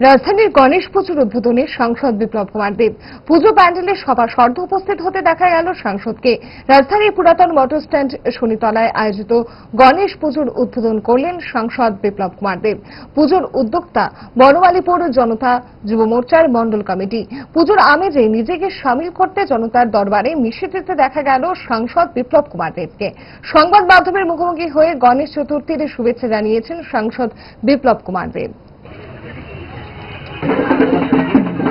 রাজধানীর গণেশ পুজোর উদ্বোধনে সাংসদ বিপ্লব কুমার দেব। পুজো প্যান্ডেলে সভা সর্দ উপস্থিত হতে দেখা গেল সাংসদকে। রাজধানীর পুরাতন মোটর স্ট্যান্ড শনিতলায় আয়োজিত গণেশ পুজোর উদ্বোধন করলেন সাংসদ বিপ্লব কুমার দেব। পুজোর উদ্যোক্তা বনমালীপুর জনতা যুব মোর্চার মণ্ডল কমিটি। পুজোর আমেজে নিজেকে সামিল করতে জনতার দরবারে মিশে যেতে দেখা গেল সাংসদ বিপ্লব কুমার দেবকে। সংবাদ মাধ্যমের মুখোমুখি হয়ে গণেশ চতুর্থীর শুভেচ্ছা জানিয়েছেন সাংসদ বিপ্লব কুমার দেব।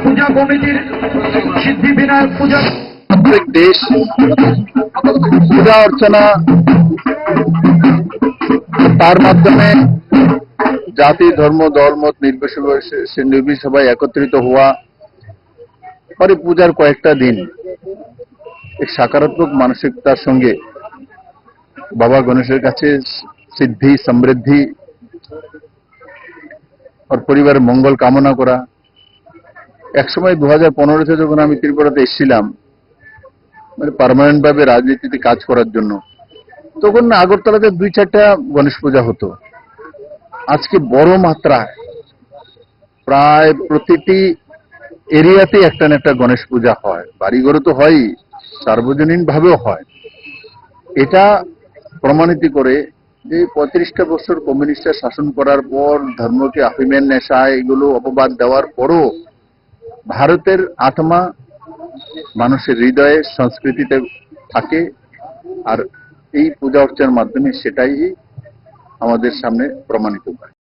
পূজা কমিটির সিদ্ধি বিনায়ক পূজা। দেশ, পূজা অর্চনা, তার মাধ্যমে জাতি, ধর্ম নির্বিশেষে নির্বিশেষে সবাই একত্রিত হওয়া, পরে পূজার কয়েকটা দিন এক সাকারাত্মক মানসিকতার সঙ্গে বাবা গণেশের কাছে সিদ্ধি, সমৃদ্ধি, ওর পরিবারের মঙ্গল কামনা করা একসময় দু হাজার পনেরোতে যখন আমি ত্রিপুরাতে এসেছিলাম মানে পার্মানেন্ট ভাবে রাজনীতিতে কাজ করার জন্য, তখন আগরতলাতে দুই চারটা গণেশ পূজা হতো। আজকে বড় মাত্রায় প্রায় প্রতিটি এরিয়াতে একটা না একটা গণেশ পূজা হয়। বাড়িঘরে তো হয়ই সার্বজনীন ভাবেও হয়। এটা প্রমাণিত করে যে পঁয়ত্রিশটা বছর কমিউনিস্টরা শাসন করার পর ধর্মকে আফিমের নেশা এগুলো অপবাদ দেওয়ার পরও ভারতের আত্মা মানুষের হৃদয়ে, সংস্কৃতিতে থাকে আর এই পূজা অর্চনার মাধ্যমে সেটাই আমাদের সামনে প্রমাণিত হয়।